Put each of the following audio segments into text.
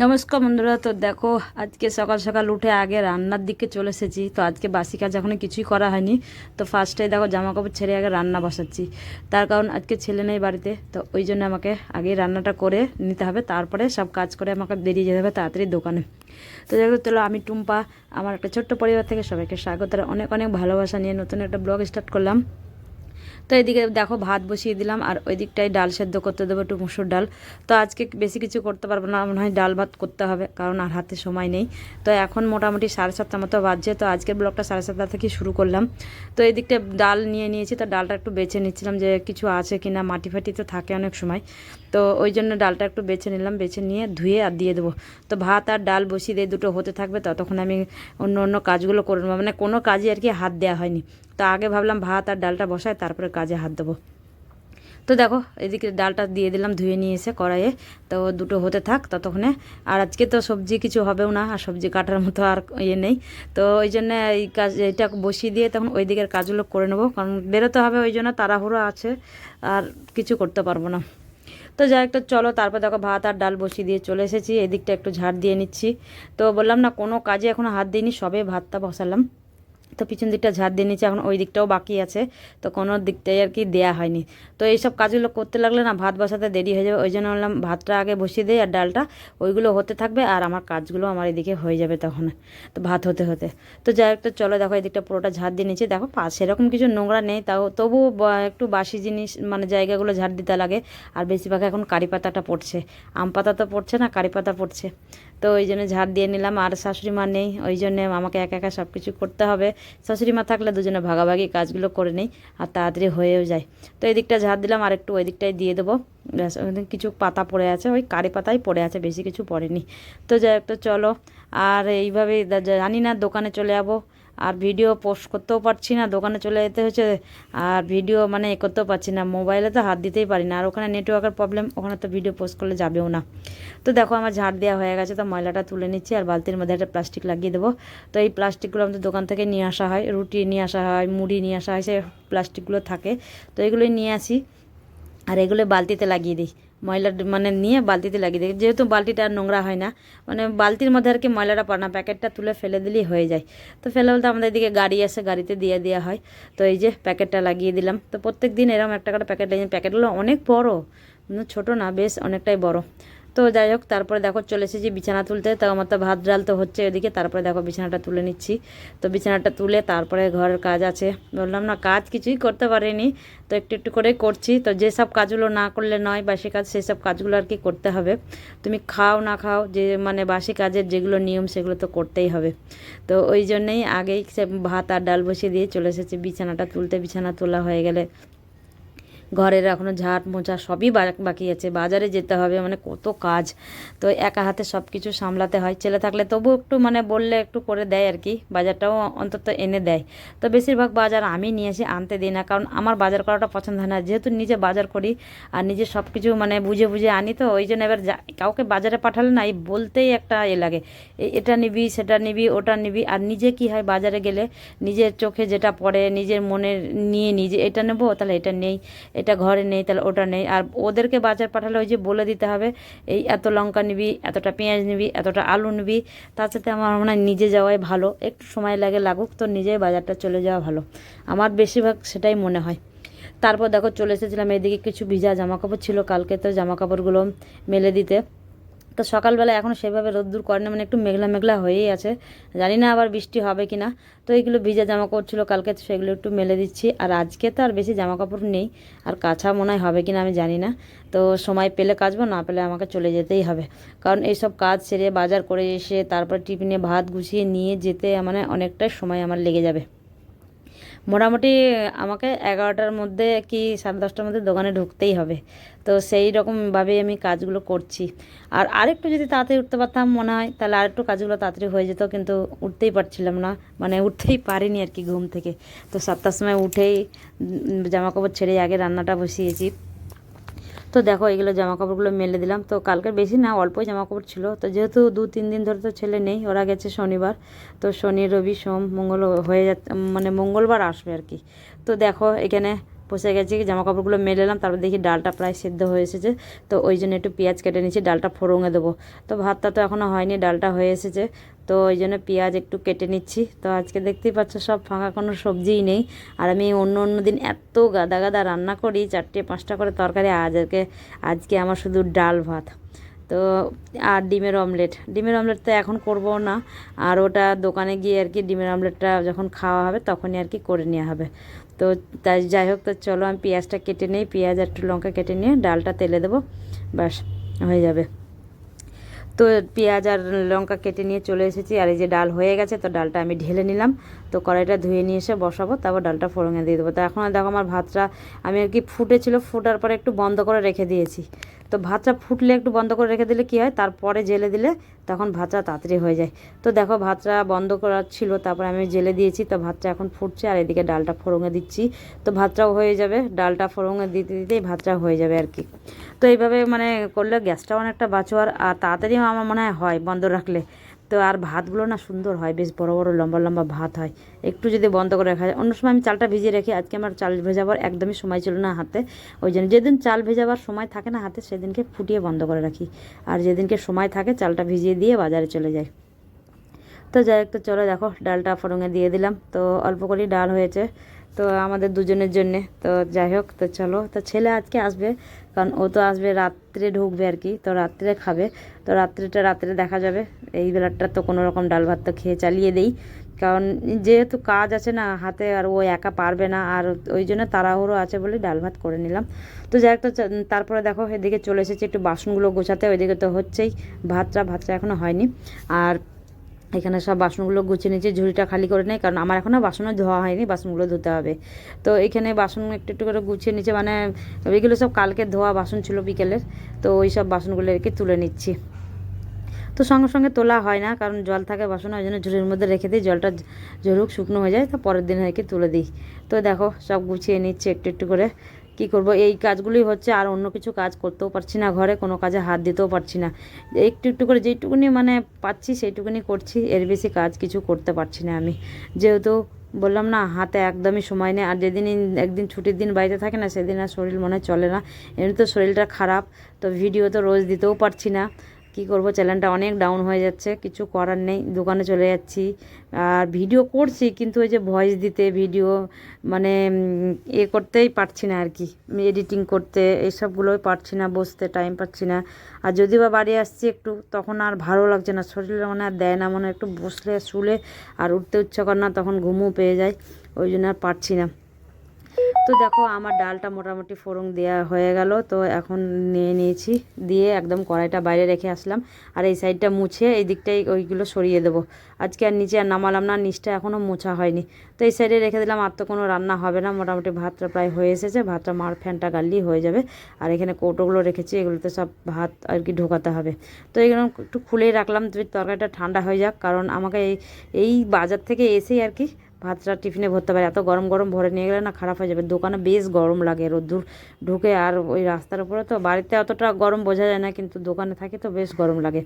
নমস্কার বন্ধুরা, তো দেখো, আজকে সকাল সকাল উঠে আগে রান্নার দিকে চলে এসেছি। তো আজকে বাসি কাজ এখনও কিছুই করা হয়নি। তো ফার্স্টে দেখো জামা কাপড় ছেড়ে আগে রান্না বসাচ্ছি। তার কারণ আজকে ছেলে নেই বাড়িতে, তো ওই জন্য আমাকে আগে রান্নাটা করে নিতে হবে। তারপরে সব কাজ করে আমাকে বেরিয়ে যেতে হবে তাড়াতাড়ি দোকানে। তো দেখো, চলো, আমি টুম্পা, আমার একটা ছোট্ট পরিবার থেকে সবাইকে স্বাগত। অনেক অনেক ভালোবাসা নিয়ে নতুন একটা ব্লগ স্টার্ট করলাম। তো এদিকে দেখো ভাত বসিয়ে দিলাম, আর ওই দিকটায় ডাল সেদ্ধ করতে দেবো, একটু মুসুর ডাল। তো আজকে বেশি কিছু করতে পারব না, মনে হয় ডাল ভাত করতে হবে, কারণ আর হাতে সময় নেই। তো এখন মোটামুটি সাড়ে সাতটা মতো বাজছে, তো আজকের ব্লগটা সাড়ে সাতটা থেকে শুরু করলাম। তো এই দিকটা ডাল নিয়ে নিয়েছি, তো ডালটা একটু বেছে নিচ্ছিলাম যে কিছু আছে কি না মাটি ফাটি তো থাকে অনেক সময়। তো ওই জন্য ডালটা একটু বেছে নিলাম, বেছে নিয়ে ধুয়ে আর দিয়ে দেবো। তো ভাত আর ডাল বসিয়ে দিয়ে দুটো হতে থাকবে, ততক্ষণ আমি অন্য অন্য কাজগুলো করে নেব। মানে কোনো কাজে আর কি হাত দেওয়া হয়নি। তো আগে ভাবলাম ভাত আর ডালটা বসায় তারপরে কাজে হাত দেবো। তো দেখো, এদিকে ডালটা দিয়ে দিলাম, ধুয়ে নিয়ে এসে কড়াইয়ে। তো দুটো হতে থাক, ততক্ষণে। আর আজকে তো সবজি কিছু হবেও না, আর সবজি কাটার মতো আর ইয়ে নেই। তো ওই জন্যে এই কাজ এটা বসিয়ে দিয়ে তখন ওই দিকের কাজগুলো করে নেব। কারণ বেরোতে হবে ওই জন্য, তাড়াহুড়ো আছে, আর কিছু করতে পারব না। তো যাই একটা চলো, তারপর দেখো ভাত আর ডাল বসিয়ে দিয়ে চলে এসেছি। এদিকটা একটু ঝাড় দিয়ে নিচ্ছি। তো বললাম না, কোনো কাজে এখনও হাত দিইনি, সবে ভাতটা বসালাম। তো পিছন দিকটা ঝাড় দিয়ে নিচ্ছে এখন ওই দিকটাও বাকি আছে, তো কোনো দিকটাই আর কি দেয়া হয়নি। তো এইসব কাজগুলো করতে লাগলে না ভাত বসাতে দেরি হয়ে যাবে, ওই জন্য বললাম ভাতটা আগে বসিয়ে দিই আর ডালটা, ওইগুলো হতে থাকবে আর আমার কাজগুলো আমার এদিকে হয়ে যাবে তখন, তো ভাত হতে হতে। তো যাই একটা চলো দেখো এই দিকটা পুরোটা ঝাড় দিয়ে নিচ্ছে দেখো পা সেরকম কিছু নোংরা নেই, তাও তবু একটু বাসি জিনিস মানে জায়গাগুলো ঝাড় দিতে লাগে, আর বেশিরভাগ এখন কারি পাতাটা পড়ছে, আম পাতা তো পড়ছে না, কারি পাতা পড়ছে, তো ওই জন্য ঝাড় দিয়ে নিলাম, আর শাশুড়ি মা নেই, ওই জন্য আমাকে একা একা সব কিছু করতে হবে শাশুড়ি মা থাকলে দুজনে ভাগাভাগি কাজগুলো করে নেই আর তাড়াতাড়ি হয়েও যায়। তো এদিকটা দিকটা ঝাড় দিলাম, আর একটু ওই দিকটাই দিয়ে দেবো। কিছু পাতা পড়ে আছে, ওই কারি পাতাই পড়ে আছে, বেশি কিছু পড়েনি। তো যাই একটা চলো, আর এইভাবে জানি না দোকানে চলে যাব আর ভিডিও পোস্ট করতেও পারছি না, দোকানে চলে যেতে হচ্ছে আর ভিডিও মানে এ করতেও পারছি না মোবাইলে তো হাত দিতেই পারি না, আর ওখানে নেটওয়ার্কের প্রবলেম ওখানে তো ভিডিও পোস্ট করলে যাবেও না। তো দেখো আমার ঝাড় দেওয়া হয়ে গেছে, তো ময়লাটা তুলে নিচ্ছি, আর বালতির মধ্যে একটা প্লাস্টিক লাগিয়ে দেবো। তো এই প্লাস্টিকগুলো আমাদের দোকান থেকে নিয়ে আসা হয়, রুটি নিয়ে আসা হয়, মুড়ি নিয়ে আসা হয়, সে প্লাস্টিকগুলো থাকে। তো এগুলোই নিয়ে আসি, আর এগুলো বালতিতে লাগিয়ে দিই। ময়লা মানে নিয়ে বালতিতে লাগিয়ে দিই। যেহেতু বালতিটা আর নোংরা হয় না মানে বালতির মধ্যে আর কি ময়লাটা পড়ে না, প্যাকেটটা তুলে ফেলে দিলেই হয়ে যায়। তো ফেলে বলতে আমাদের এদিকে গাড়ি আসে, গাড়িতে দিয়ে দেওয়া হয়। তো এই যে প্যাকেটটা লাগিয়ে দিলাম। তো প্রত্যেক দিন এরকম একটা করে প্যাকেট লাগিয়ে প্যাকেটগুলো অনেক বড় ছোট ছোটো না, বেশ অনেকটাই বড়। তো যাই হোক, তারপরে দেখো চলে এসেছি বিছানা তুলতে। তো আমার তো ভাত ডাল তো হচ্ছে এদিকে, তারপরে দেখো বিছানাটা তুলে নিচ্ছি। তো বিছানাটা তুলে তারপরে ঘরের কাজ আছে। বললাম, না, কাজ কিছুই করতে পারিনি। তো একটু একটু করে করছি। তো যেসব কাজগুলো না করলে নয় বাসি কাজ সেই সব কাজগুলো আর কি করতে হবে। তুমি খাও না খাও, যে মানে বাসি কাজের যেগুলো নিয়ম, সেগুলো তো করতেই হবে। তো ওই জন্যেই আগেই সে ভাত আর ডাল বসিয়ে দিয়ে চলে এসেছি বিছানাটা তুলতে। বিছানা তোলা হয়ে গেলে ঘরের এখনও ঝাঁট মোছা সবই বাকি আছে। বাজারে যেতে হবে মানে কত কাজ। তো একা হাতে সব কিছু সামলাতে হয়। ছেলে থাকলে তবু একটু মানে বললে একটু করে দেয় আর কি। বাজারটাও অন্তত এনে দেয়। তো বেশিরভাগ বাজার আমি নিয়ে আসি আনতে দিই না। কারণ আমার বাজার করাটা পছন্দ হয় না। যেহেতু নিজে বাজার করি আর নিজে সব কিছু মানে বুঝে বুঝে আনি তো, ওই জন্য এবার কাউকে বাজারে পাঠালে না, এই বলতেই একটা এ লাগে। এটা নিবি, সেটা নিবি, ওটা নিবি। আর নিজে কি হয় বাজারে গেলে নিজের চোখে যেটা পড়ে, নিজের মনে নিয়ে নিজে, এটা নেব, তাহলে এটা নেই। এটা ঘরে নেই, তাহলে ওটা নেই। আর ওদেরকে বাজার পাঠালে ওই যে বলে দিতে হবে, এই এত লঙ্কা নিবি, এতটা পেঁয়াজ নিবি, এতটা আলু নিবি, তার সাথে আমার মনে হয় নিজে যাওয়াই ভালো। একটু সময় লাগে লাগুক, তো নিজেই বাজারটা চলে যাওয়া ভালো। আমার বেশিরভাগ সেটাই মনে হয়। তারপর দেখো চলে এসেছিলাম, এদিকে কিছু ভিজা জামা কাপড় ছিল, কালকে তো জামাকাপড়গুলো মেলে দিতে। তো সকালবেলা এখনও সেভাবে রোদ্দুর করে না মানে একটু মেঘলা মেঘলা হয়েই আছে। জানি না আবার বৃষ্টি হবে কি না তো এইগুলো ভিজা জামা ছিল কালকে সেগুলো একটু মেলে দিচ্ছি। আর আজকে তো আর বেশি জামা কাপড় নেই। আর কাছা মনে হয় হবে কি না আমি জানি না। তো সময় পেলে কাচবো, না পেলে আমাকে চলে যেতেই হবে। কারণ এইসব কাজ সেরে বাজার করে এসে তারপর টিফিনে ভাত গুছিয়ে নিয়ে যেতে মানে অনেকটাই সময় আমার লেগে যাবে। মোটামুটি আমাকে এগারোটার মধ্যে কি সাড়ে দশটার মধ্যে দোকানে ঢুকতেই হবে। তো সেই রকমভাবেই আমি কাজগুলো করছি। আর আরেকটু যদি তাড়াতাড়ি উঠতে পারতাম মনে হয়, তাহলে আরেকটু কাজগুলো তাড়াতাড়ি হয়ে যেত, কিন্তু উঠতেই পারছিলাম না। মানে উঠতেই পারিনি আর কি ঘুম থেকে। তো সাতটার সময় উঠেই জামাকাপড় ছেড়ে আগে রান্নাটা বসিয়েছি। তো দেখো এগুলো জামা কাপড়গুলো মেলে দিলাম। তো কালকে বেশি না, অল্পই জামা কাপড় ছিল। তো যেহেতু দু তিন দিন ধরে তো ছেলে নেই, ওরা গেছে শনিবার। তো শনি, রবি, সোম মঙ্গল হয়ে যাচ্ছে মানে মঙ্গলবার আসবে আর কি। তো দেখো এখানে বসে গেছি জামা কাপড়গুলো মেলে এলাম তারপর দেখি ডালটা প্রায় সেদ্ধ হয়ে এসেছে। তো ওই জন্য একটু পেঁয়াজ কেটে নিয়েছি, ডালটা ফোড়ঙে দেবো। তো ভাতটা তো এখনও হয়নি, ডালটা হয়ে এসেছে। তো ওই জন্য পেঁয়াজ একটু কেটে নিচ্ছি। তো আজকে দেখতেই পাচ্ছ সব ফাঁকা, কোনো সবজিই নেই। আর আমি অন্য অন্য দিন এত গাদা গাদা রান্না করি, চারটে পাঁচটা করে তরকারি, আজকে আজকে আমার শুধু ডাল ভাত। তো, আর ডিমের অমলেট। ডিমের অমলেট তো এখন করব না। আর ওটা দোকানে গিয়ে আর কি ডিমের অমলেটটা যখন খাওয়া হবে তখনই আর কি করে নেওয়া হবে। তো তাই যাই হোক, তো চলো আমি পেঁয়াজটা কেটে নিই। পেঁয়াজ আর একটু লঙ্কা কেটে নিয়ে ডালটা তেলে দেবো। ব্যাস, হয়ে যাবে। তো পেঁয়াজ আর লঙ্কা কেটে নিয়ে চলে এসেছি, আর এই যে ডাল হয়ে গেছে, তো ডালটা আমি ঢেলে নিলাম। তো কড়াইটা ধুয়ে নিয়ে এসে বসাবো, তারপর ডালটা ফোড়ঙে দিয়ে দেবো। তো এখন দেখো আমার ভাতটা, আমি আর কি ফুটেছিল, ফুটার পরে একটু বন্ধ করে রেখে দিয়েছি। তো ভাতটা ফুটলে একটু বন্ধ করে রেখে দিলে কি হয়? তারপরে জেলে দিলে তখন ভাতটা তাড়াতাড়ি হয়ে যায়। তো দেখো ভাতটা বন্ধ করা ছিল, তারপরে আমি জেলে দিয়েছি, তো ভাতটা এখন ফুটছে আর এদিকে ডালটা ফোড়ঙে দিচ্ছি। তো ভাতটাও হয়ে যাবে, ডালটা ফোড়ঙে দিতে দিতেই ভাতটা হয়ে যাবে আর কি। তো এইভাবে মানে করলে গ্যাসটাও অনেকটা বাঁচোয়ার আর তাড়াতাড়িও আমার মনে হয় হয় বন্ধ রাখলে। তো আর ভাতগুলো না সুন্দর হয়, বেশ বড় বড়, লম্বা লম্বা ভাত হয়। একটু যদি বন্ধ করে রাখা যায়, অন্য সময় আমি চালটা ভিজিয়ে রাখি। আজকে আমার চাল ভেজাবার একদমই সময় ছিল না হাতে। ওই জন্য যেদিন চাল ভেজাবার সময় থাকে না হাতে, সেদিনকে ফুটিয়ে বন্ধ করে রাখি। আর যেদিনকে সময় থাকে, চালটা ভিজিয়ে দিয়ে বাজারে চলে যায় তো যাই হোক, তো চলো দেখো, ডালটা ফোড়ঙে দিয়ে দিলাম। তো অল্প করেই ডাল হয়েছে। তো আমাদের দুজনের জন্যে। তো যাই হোক, তো চলো। তো ছেলে আজকে আসবে, কারণ ও তো আসবে রাত্রে ঢুকবে আর কি, তো রাত্রে খাবে। তো রাত্রেটা রাত্রে দেখা যাবে। এই বেলাটা তো কোনো রকম ডাল ভাত তো খেয়ে চালিয়ে দেই। কারণ যেহেতু কাজ আছে না হাতে, আর ও একা পারবে না, আর ওই জন্য তাড়াহুড়ো আছে বলে ডাল ভাত করে নিলাম। তো যাই তো তারপরে দেখো, এদিকে চলে এসেছি একটু বাসনগুলো গোছাতে, ওইদিকে তো হচ্ছেই, ভাতটা ভাতটা এখনও হয়নি। আর এখানে সব বাসনগুলো গুছিয়ে নিয়েছি, ঝুড়িটা খালি করে নেই, কারণ আমার এখনও বাসনও ধোয়া হয়নি, বাসনগুলো ধুতে হবে। তো এখানে বাসন একটু একটু করে গুছিয়ে নিচ্ছে মানে এগুলো সব কালকে ধোয়া বাসন ছিল বিকেলের, তো ওই সব বাসনগুলো আর কি তুলে নিচ্ছি। তো সঙ্গে সঙ্গে তোলা হয় না, কারণ জল থাকে বাসনে, ওই জন্য ঝুড়ির মধ্যে রেখে দিই, জলটা ঝরুক শুকনো হয়ে যায় তো পরের দিন আর কি তুলে দিই। তো দেখো সব গুছিয়ে নিচ্ছে একটু একটু করে কি করব? এই কাজগুলি হচ্ছে আর অন্য কিছু কাজ করতেও পারছি না ঘরে, কোনো কাজে হাত দিতেও পারছি না। একটু একটু করে যেইটুকুনি মানে পাচ্ছি সেইটুকুনি করছি, এর বেশি কাজ কিছু করতে পারছি না আমি। যেহেতু বললাম না, হাতে একদমই সময় নেই, আর যেদিন একদিন ছুটির দিন বাড়িতে থাকে না, সেদিন আর শরীর মনে চলে না। এমনি তো শরীরটা খারাপ, তো ভিডিও তো রোজ দিতেও পারছি না। কি করব? চ্যানেলটা অনেক ডাউন হয়ে যাচ্ছে, কিছু করার নেই, দোকানে চলে যাচ্ছি। আর ভিডিও করছি, কিন্তু ওই যে ভয়েস দিতে ভিডিও মানে এ করতেই পারছি না আর কি। এডিটিং করতে, এইসবগুলোই পারছি না, বসতে টাইম পাচ্ছি না। আর যদি বা বাড়ি আসছি একটু, তখন আর ভালো লাগছে না। শরীরে মনে আর দেয় না, মনে একটু বসলে, শুলে আর উঠতে ইচ্ছা করে না, তখন ঘুমও পেয়ে যায়। ওই জন্য আর পারছি না। তো দেখো, আমার ডালটা মোটামুটি ফোড়ন দেওয়া হয়ে গেল। তো এখন নিয়ে নিয়েছি, দিয়ে একদম কড়াইটা বাইরে রেখে আসলাম। আর এই সাইডটা মুছে এই দিকটাই ওইগুলো সরিয়ে দেবো। আজকে আর নিচে আর নামালাম না, নিচটা এখনও মোছা হয়নি। তো এই সাইডে রেখে দিলাম, আর তো কোনো রান্না হবে না। মোটামুটি ভাতটা প্রায় হয়ে এসেছে, ভাতটা মার ফ্যানটা গাললেই হয়ে যাবে। আর এখানে কৌটোগুলো রেখেছি, এগুলোতে সব ভাত আর কি ঢোকাতে হবে। তো এগুলো একটু খুলেই রাখলাম তরকারিটা ঠান্ডা হয়ে যাক। কারণ আমাকে এই এই বাজার থেকে এসেই আর কি ভাতটা টিফিনে ভরতে পারে। এত গরম গরম ভরে নিয়ে গেলে না খারাপ হয়ে যাবে। দোকানে বেশ গরম লাগে, রোদ্দুর ঢুকে আর ওই রাস্তার উপরে তো বাড়িতে অতটা গরম বোঝা যায় না, কিন্তু দোকানে থাকি তো বেশ গরম লাগে।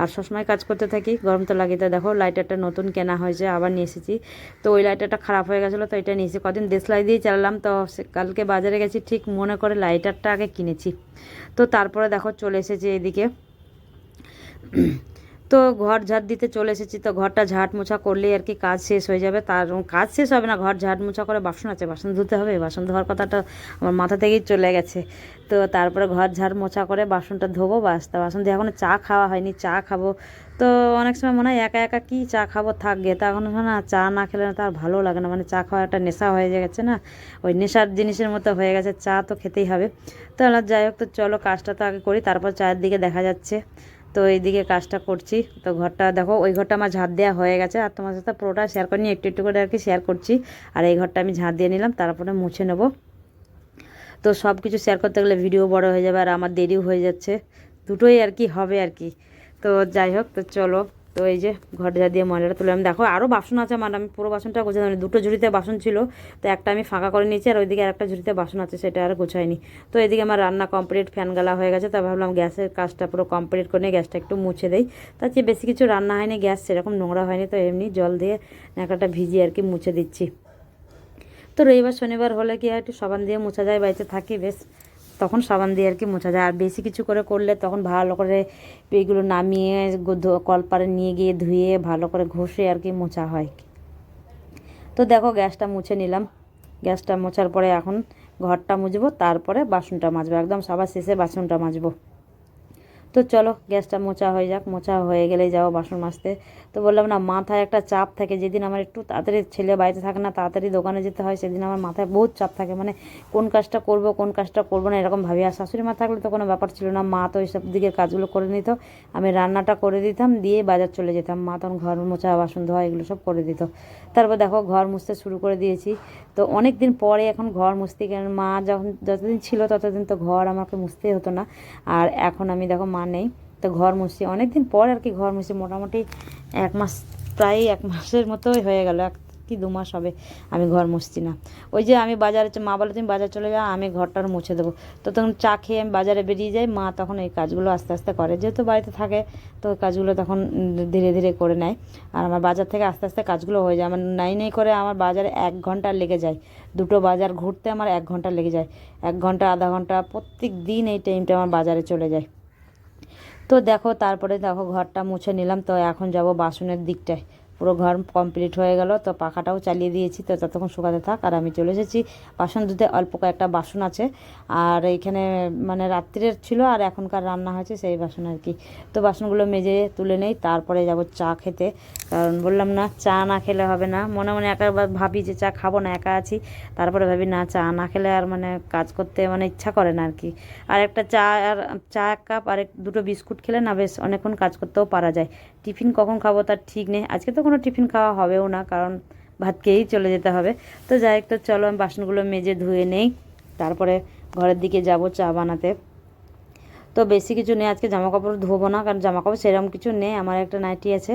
আর সবসময় কাজ করতে থাকি, গরম তো লাগে তো দেখো লাইটারটা নতুন কেনা হয়েছে, আবার নিয়ে এসেছি। তো ওই লাইটারটা খারাপ হয়ে গেছিল, তো এটা নিয়ে এসে কদিন দেশলাই দিয়ে চালালাম, তো কালকে বাজারে গেছি, ঠিক মনে করে লাইটারটা আগে কিনেছি। তো তারপরে দেখো চলে এসেছে এদিকে তো ঘর ঝাড় দিতে চলে এসেছি, তো ঘরটা ঝাড় মোছা করলেই আর কি কাজ শেষ হয়ে যাবে। তার কাজ শেষ হবে না, ঘর ঝাড় মোছা করে বাসন আছে, বাসন ধুতে হবে, বাসন ধোয়ার কথাটা আমার মাথা থেকেই চলে গেছে। তো তারপরে ঘর ঝাড় মোছা করে বাসনটা ধোবো, বাস, তা বাসন দিয়ে এখনও চা খাওয়া হয়নি, চা খাব। তো অনেক সময় মনে হয় একা একা কি চা খাব, থাক গে, তা এখন না, চা না খেলে না তার ভালো লাগে না মানে চা খাওয়া একটা নেশা হয়ে গেছে না। ওই নেশার জিনিসের মতো হয়ে গেছে, চা তো খেতেই হবে। তো যাই হোক, তো চলো কাজটা তো আগে করি, তারপর চায়ের দিকে দেখা যাচ্ছে। তো এইদিকে কাজটা করছি। তো ঘরটা দেখো, ওই ঘরটা আমার ঝাঁট দেওয়া হয়ে গেছে। আর তোমার সাথে পুরোটা শেয়ার করিনি, একটু একটু করে আর কি শেয়ার করছি। আর এই ঘরটা আমি ঝাঁট দিয়ে নিলাম, তারপরে মুছে নেব। তো সব কিছু শেয়ার করতে গেলে ভিডিও বড় হয়ে যাবে আর আমার দেরিও হয়ে যাচ্ছে। দুটোই আর কি হবে আর কি। তো যাই হোক, তো চলো। তো এই যে ঘর যা দিয়ে ময়লাটা তুলে আমি দেখো আরও বাসন আছে আমার, আমি পুরো বাসনটা গোছাতে পারিনি। দুটো ঝুড়িতে বাসন ছিল, তো একটা আমি ফাঁকা করে নিয়েছি আর ওইদিকে আরেকটা ঝুড়িতে বাসন আছে, সেটা আর গোছাইনি। তো এদিকে আমার রান্না কমপ্লিট ফ্যান গালা হয়ে গেছে তা ভাবলাম গ্যাসের কাজটা পুরো কমপ্লিট করে গ্যাসটা একটু মুছে দেই। তার চেয়ে বেশি কিছু রান্না হয়নি, গ্যাস সেরকম নোংরা হয়নি, তো এমনি জল দিয়ে ন্যাকাটা ভিজিয়ে আর কি মুছে দিচ্ছি। তো রবিবার, শনিবার হলে কি আর একটু সাবান দিয়ে মোছা যায়, বাড়িতে থাকি, বেশ। তখন সাবান দিয়ে আর কি মোছা যায়। আর বেশি কিছু করে করলে তখন ভালো করে এগুলো নামিয়ে কলপারে নিয়ে গিয়ে ধুয়ে ভালো করে ঘষে আর কি মোছা হয়। তো দেখো গ্যাসটা মুছে নিলাম। গ্যাসটা মোছার পরে এখন ঘরটা মুছবো, তারপরে বাসনটা মাজবো। একদম সবার শেষে বাসনটা মাজবো। তো চলো, গ্যাসটা মোচা হয়ে যাক, মোছা হয়ে গেলেই যাব বাসন মাজতে। তো বললাম না, মাথায় একটা চাপ থাকে, যেদিন আমার একটু তাড়াতাড়ি ছেলে বাড়িতে থাকে না, তাড়াতাড়ি দোকানে যেতে হয়, সেদিন আমার মাথায় বহুত চাপ থাকে মানে কোন কাজটা করব, কোন কাজটা করব না, এরকম ভাবি। আর শাশুড়ি মা থাকলে তো কোনো ব্যাপার ছিল না, মা তো এইসব দিকের কাজগুলো করে নিত। আমি রান্নাটা করে দিতাম, দিয়ে বাজার চলে যেতাম। মা তখন ঘর মোছা, বাসন ধোয়া, এগুলো সব করে দিত। তারপর দেখো, ঘর মুছতে শুরু করে দিয়েছি। তো অনেক দিন পরে এখন ঘর মুছতে গেলে মা যখন যতদিন ছিল, ততদিন তো ঘর আমাকে মুছতে হতো না। আর এখন আমি দেখো মা নেই, তো ঘর মুছছি অনেক দিন পর আর কি ঘর মুছছি মোটামুটি এক মাস প্রায় এক মাসের মতোই হয়ে গেল, এক কি দু মাস হবে আমি ঘর মুছছি না। ওই যে আমি বাজারে মা বলে তুমি বাজার চলে যাও, আমি ঘরটার মুছে দেবো। তো তখন চা খেয়ে আমি বাজারে বেরিয়ে যাই, মা তখন এই কাজগুলো আস্তে আস্তে করে। যেহেতু বাড়িতে থাকে, তো কাজগুলো তখন ধীরে ধীরে করে নেয়। আর আমার বাজার থেকে আস্তে আস্তে কাজগুলো হয়ে যায়। আমার নাই নাই করে আমার বাজারে এক ঘণ্টা লেগে যায়। দুটো বাজার ঘুরতে আমার এক ঘণ্টা লেগে যায়। এক ঘণ্টা, আধা ঘণ্টা, প্রত্যেক দিন এই টাইমটা আমার বাজারে চলে যায়। তো দেখো তারপরে দেখো ঘরটা মুছে নিলাম। তো এখন যাব বাসনের দিকটায়। পুরো ঘর কমপ্লিট হয়ে গেল। তো পাখাটাও চালিয়ে দিয়েছি। তো ততক্ষণ শুকাতে থাক আর আমি চলে এসেছি বাসন ধুতে অল্প কয়েকটা বাসন আছে। আর এইখানে মানে রাত্রের ছিল আর এখনকার রান্না হয়েছে সেই বাসন আর কি। তো বাসনগুলো মেজে তুলে নেই। তারপরে যাব চা খেতে। কারণ বললাম না, চা না খেলে হবে না। মনে মনে একা বা- ভাবি যে চা খাব না, একা আছি। তারপরে ভাবি না, চা না খেলে আর মানে কাজ করতে মানে ইচ্ছা করে না আর কি। আর একটা চা আর চা এক কাপ আর দুটো বিস্কুট খেলে না বেশ অনেকক্ষণ কাজ করতেও পারা যায়। টিফিন কখন খাব তার ঠিক নেই। আজকে তো কোনো টিফিন খাওয়া হবেও না, কারণ ভাত খেয়েই চলে যেতে হবে। তো যাই তো চলো আমি বাসনগুলো মেজে ধুয়ে নেই। তারপরে ঘরের দিকে যাব চা বানাতে। তো বেশি কিছু নেই, আজকে জামা কাপড় ধোবো না, কারণ জামা কাপড় সেরকম কিছু নেই, আমার একটা নাইটি আছে।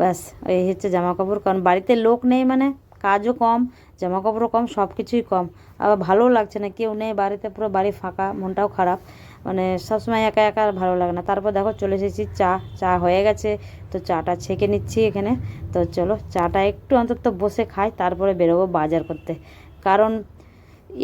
ব্যাস, এই হচ্ছে জামা কাপড় কারণ বাড়িতে লোক নেই মানে কাজও কম জামা কাপড়ও কম সব কিছুই কম। আবার ভালোও লাগছে না, কেউ নেই, বাড়িতে পুরো বাড়ি ফাঁকা, মনটাও খারাপ। মানে সবসময় একা একা আর ভালো লাগে না। তারপর দেখো চলে এসেছি, চা চা হয়ে গেছে। তো চাটা ছেঁকে নিচ্ছি এখানে। তো চলো, চাটা একটু অন্তত বসে খাই, তারপরে বেরোবো বাজার করতে। কারণ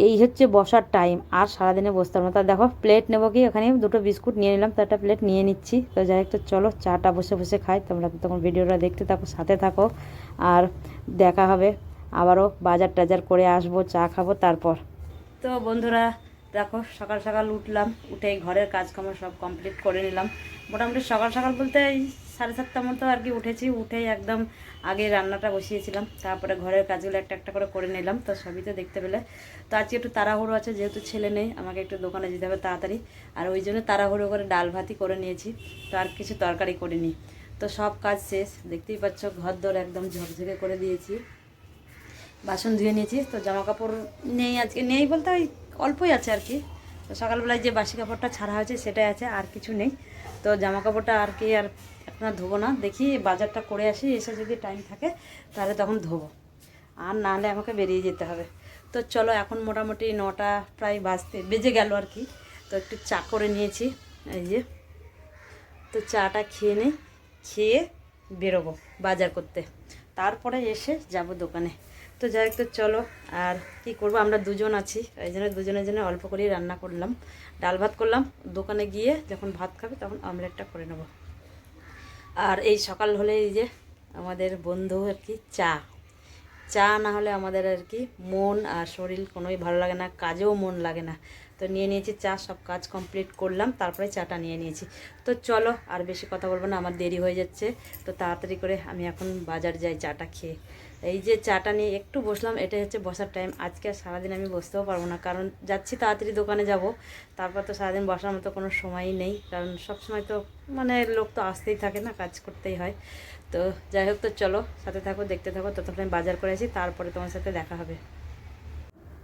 এই হচ্ছে বসার টাইম আর সারাদিনে বসতে পারব তা দেখো প্লেট নেব কি? ওখানে দুটো বিস্কুট নিয়ে নিলাম, তো একটা প্লেট নিয়ে নিচ্ছি। তো যাই হোক, তো চলো, চাটা বসে বসে খাই। তোমরা তখন ভিডিওটা দেখতে থাকো, সাথে থাকো। আর দেখা হবে, আবারও বাজার টাজার করে আসব, চা খাব, তারপর। তো বন্ধুরা দেখো, সকাল সকাল উঠলাম, উঠে ঘরের কাজকর্ম সব কমপ্লিট করে নিলাম। মোটামুটি সকাল সকাল বলতে এই সাড়ে সাতটা মতো আর কি উঠেছি উঠেই একদম আগে রান্নাটা বসিয়েছিলাম, তারপরে ঘরের কাজগুলো একটা একটা করে করে নিলাম, তো সবই তো দেখতে পেলে। তো আজকে একটু তাড়াহুড়ো আছে, যেহেতু ছেলে নেই, আমাকে একটু দোকানে যেতে হবে তাড়াতাড়ি। আর ওই জন্য তাড়াহুড়ো করে ডাল ভাতই করে নিয়েছি, তো আর কিছু তরকারি করিনি। তো সব কাজ শেষ, দেখতেই পাচ্ছ ঘর দর একদম ঝকঝকে করে দিয়েছি। বাসন ধুয়ে নিয়েছি, তো জামা কাপড় নেই আজকে, নেই বলতে ওই অল্পই আছে আর কি। তো সকালবেলায় যে বাসি কাপড়টা ছাড়া হয়েছে সেটাই আছে, আর কিছু নেই। তো জামা কাপড়টা আর কি আর এখন আর ধোবো না। দেখি বাজারটা করে আসি, এসে যদি টাইম থাকে, তাহলে তখন ধোবো। আর না হলে আমাকে বেরিয়ে যেতে হবে। তো চলো, এখন মোটামুটি নটা প্রায় বাজতে, বেজে গেল আর কি। তো একটু চা করে নিয়েছি, এই যে। তো চাটা খেয়ে নিই, খেয়ে বেরোবো বাজার করতে। তারপরে এসে যাব দোকানে। তো যাই তো চলো, আর কি করব? আমরা দুজন আছি। এই জন্য দুজনের জন্য অল্প করেই রান্না করলাম। ডাল ভাত করলাম। দোকানে গিয়ে যখন ভাত খাবে তখন অমলেটটা করে নেব। আর এই সকাল হলে এই যে আমাদের বন্ধু আর কি, চা। চা না হলে আমাদের আর কি মন আর শরীর কোনোই ভালো লাগে না, কাজেও মন লাগে না। তো নিয়ে নিয়েছি চা, সব কাজ কমপ্লিট করলাম, তারপরে চাটা নিয়ে নিয়েছি। তো চলো, আর বেশি কথা বলব না, আমার দেরি হয়ে যাচ্ছে। তো তাড়াতাড়ি করে আমি এখন বাজার যাই চাটা খেয়ে। এই যে চাটা নিয়ে একটু বসলাম, এটাই হচ্ছে বসার টাইম আজকে আর সারাদিন আমি বসতেও পারব না, কারণ যাচ্ছি তাড়াতাড়ি দোকানে যাব। তারপর তো সারাদিন বসার মতো কোনো সময়ই নেই, কারণ সব সময় তো মানে লোক তো আসতেই থাকে না, কাজ করতেই হয়। তো যাই হোক, তো চলো সাথে থাকো, দেখতে থাকো, ততক্ষণ আমি বাজার করে আসি, তারপরে তোমার সাথে দেখা হবে।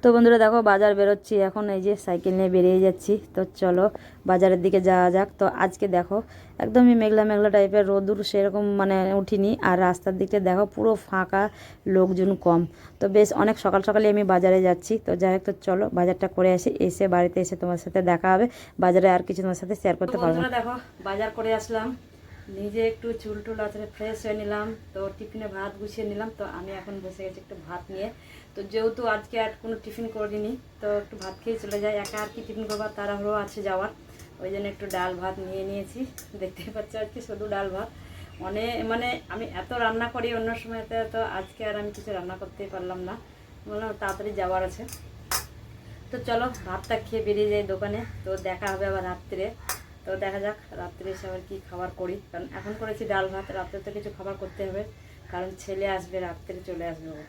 তো বন্ধুরা দেখো বাজার বেরোচ্ছি এখন এই যে সাইকেল নিয়ে বেরিয়ে যাচ্ছি। তো চলো বাজারের দিকে যাওয়া যাক। তো আজকে দেখো একদমই মেঘলা মেঘলা টাইপের রোদুর সেরকম মানে উঠিনি। আর রাস্তার দিকটা দেখো পুরো ফাঁকা লোকজন কম। তো বেশ অনেক সকাল সকালে আমি বাজারে যাচ্ছি। তো যাই হোক তো চলো বাজারটা করে আসি। এসে বাড়িতে এসে তোমার সাথে দেখা হবে। বাজারে আর কিছু তোমার সাথে শেয়ার করতে পারব দেখো বাজার করে আসলাম। নিজে একটু চুল টুল আছড়ে ফ্রেশ হয়ে নিলাম, তো টিফিনে ভাত গুছিয়ে নিলাম, তো আমি এখন বসে গেছি একটু ভাত নিয়ে। তো যেহেতু আজকে আর কোনো টিফিন করিনি, তো একটু ভাত খেয়ে চলে যাই। একা আর কি টিফিন করবার তাড়াহুড়ো আছে যাওয়ার, ওই জন্য একটু ডাল ভাত নিয়ে নিয়েছি। দেখতে পাচ্ছি আজকে শুধু ডাল ভাত। অনেক মানে আমি এত রান্না করি, অন্য সময়তে তো আজকে আর আমি কিছু রান্না করতেই পারলাম না। বললাম, তাড়াতাড়ি যাওয়ার আছে। তো চলো, ভাতটা খেয়ে বেরিয়ে যাই দোকানে, তো দেখা হবে আবার রাত্রে। তো দেখা যাক, রাত্রে এসে আবার কী খাবার করি। কারণ এখন করেছি ডাল ভাত, রাত্রে তো কিছু খাবার করতে হবে। কারণ ছেলে আসবে, রাত্রে চলে আসবে ও।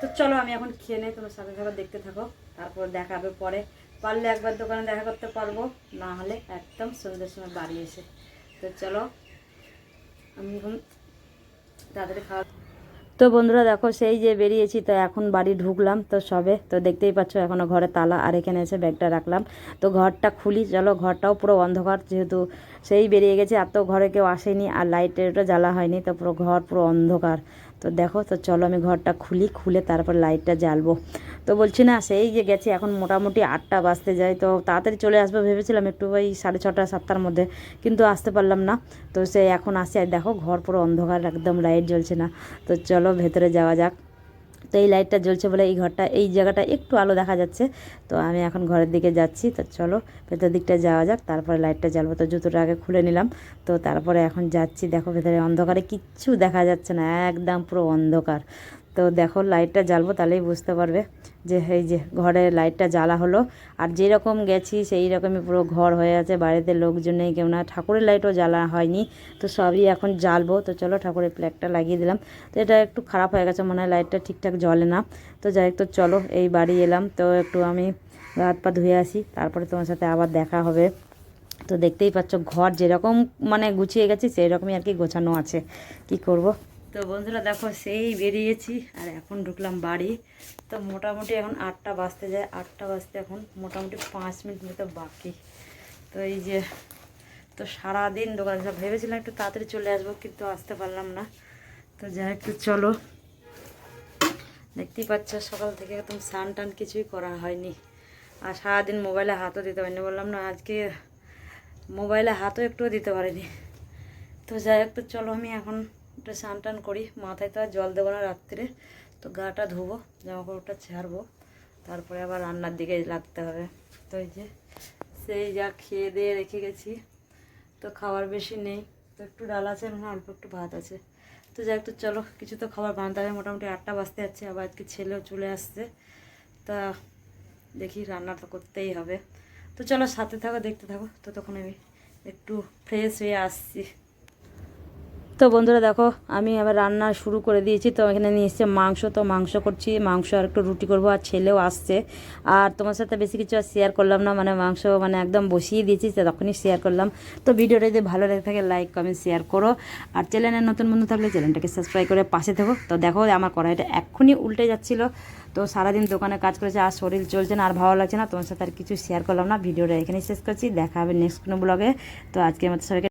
তো চলো, আমি এখন খেয়ে নেই, তোমার সাথে সাথে দেখতে থাকো। তারপর দেখা হবে পরে। পারলে একবার দোকানে দেখা করতে পারব, না হলে একদম সন্ধ্যের সময় বাড়ি এসে। তো চলো, আমি এখন তাড়াতাড়ি খাওয়া তো বন্ধুরা দেখো, সেই যে বেরিয়েছি, তো এখন বাড়ি ঢুকলাম তো সবে। তো দেখতেই পাচ্ছ এখনও ঘরে তালা আর এখানে এসে ব্যাগটা রাখলাম। তো ঘরটা খুলি, চলো ঘরটাও পুরো অন্ধকার, যেহেতু সেই বেরিয়ে গেছে, আর তো ঘরে কেউ আসেনি আর লাইটেরটা জ্বালা হয়নি, তো পুরো ঘর পুরো অন্ধকার। তো দেখো, তো চলো আমি ঘরটা খুলি, খুলে তারপর লাইটটা জ্বালবো। তো বলছি না, সেই যে গেছি, এখন মোটামুটি আটটা বাজতে যায়, তো তাড়াতাড়ি চলে আসব ভেবেছিলাম একটু ওই সাড়ে ছটা, সাতটার মধ্যে, কিন্তু আসতে পারলাম না। তো সে এখন আসে, আর দেখো, ঘর পুরো অন্ধকার, একদম লাইট জ্বলছে না। তো চলো, ভেতরে যাওয়া যাক। তো এই লাইটটা জ্বলছে বলে এই ঘরটা, এই জায়গাটা একটু আলো দেখা যাচ্ছে। তো আমি এখন ঘরের দিকে যাচ্ছি। তো চলো ভেতর দিকটা যাওয়া যাক, তারপরে লাইটটা জ্বালবো। তো জুতোটা আগে খুলে নিলাম। তো তারপরে এখন যাচ্ছি। দেখো ভেতরে অন্ধকারে কিচ্ছু দেখা যাচ্ছে না, একদম পুরো অন্ধকার। তো দেখো লাইটটা জ্বালবো তাহলেই বুঝতে পারবে যে এই যে ঘরে লাইটটা জ্বালা হলো। আর যেরকম গেছি সেই রকমই পুরো ঘর হয়ে আছে, বাড়িতে লোকজন নেই কেউ না। ঠাকুরের লাইটও জ্বালা হয়নি, তো সবই এখন জ্বালবো। তো চলো ঠাকুরের প্ল্যাগটা লাগিয়ে দিলাম। তো এটা একটু খারাপ হয়ে গেছে, মনে হয় লাইটটা ঠিকঠাক জ্বলে না। তো যাই তো চলো এই বাড়ি এলাম। তো একটু আমি হাত পা ধুয়ে আসি, তারপরে তোমার সাথে আবার দেখা হবে। তো দেখতেই পাচ্ছ, ঘর যেরকম মানে গুছিয়ে গেছি সেই রকমই আর কি গোছানো আছে। কি করব? তো বন্ধুরা দেখো সেই বেরিয়েছি, আর এখন ঢুকলাম বাড়ি। তো মোটামুটি এখন আটটা বাজতে যায়, আটটা বাজতে এখন মোটামুটি পাঁচ মিনিট মতো বাকি। তো এই যে, তো সারাদিন দোকানে ভেবেছিলাম একটু তাড়াতাড়ি চলে আসব, কিন্তু আসতে পারলাম না। তো যাই একটু চলো। দেখতেই পাচ্ছ সকাল থেকে একদম স্নান টান কিছুই করা হয়নি। আর সারাদিন মোবাইলে হাতও দিতে পারিনি বললাম না আজকে মোবাইলে হাতও একটুও দিতে পারিনি। তো যাই তো চলো আমি এখন একটু স্নান টান করি, মাথায় তো আর জল দেবো না রাত্রে। তো গাটা ধোবো, জামা কাপড়টা ছাড়বো তারপরে আবার রান্নার দিকে লাগতে হবে। তো এই যে, সেই যা খেয়ে দিয়ে রেখে গেছি, তো খাবার বেশি নেই। তো একটু ডাল আছে মানে অল্প একটু ভাত আছে। তো যাই তো চলো, কিছু তো খাবার বানাতে হবে। মোটামুটি আটটা বাজতে যাচ্ছে, আবার আজকে ছেলেও চলে আসছে। তা দেখি রান্না তো করতেই হবে। তো চলো, সাথে থাকো, দেখতে থাকো। তো তখন আমি একটু ফ্রেশ হয়ে আসছি। তো বন্ধুরা দেখো, আমি আবার রান্না শুরু করে দিয়েছি। তো এখানে নিয়ে এসছে মাংস। তো মাংস করছি। মাংস আর একটু রুটি করব আর ছেলেও আসছে। আর তোমার সাথে বেশি কিছু আর শেয়ার করলাম না। মানে মাংস মানে একদম বসিয়ে দিয়েছি তখনই শেয়ার করলাম। তো ভিডিওটা যদি ভালো লেগে থাকে লাইক কমেন্ট শেয়ার করো। আর চ্যানেলের নতুন বন্ধু থাকলে চ্যানেলটাকে সাবস্ক্রাইব করে পাশে থাকো। তো দেখো, আমার কড়াইটা এক্ষুনি উল্টে যাচ্ছিল। তো সারাদিন দোকানে কাজ করেছে আর শরীর চলছে না, আর ভালো লাগছে না। তোমার সাথে আর কিছু শেয়ার করলাম না। ভিডিওটা এখানেই শেষ করছি। দেখা হবে নেক্সট কোনো ব্লগে তো আজকে আমাদের সবাইকে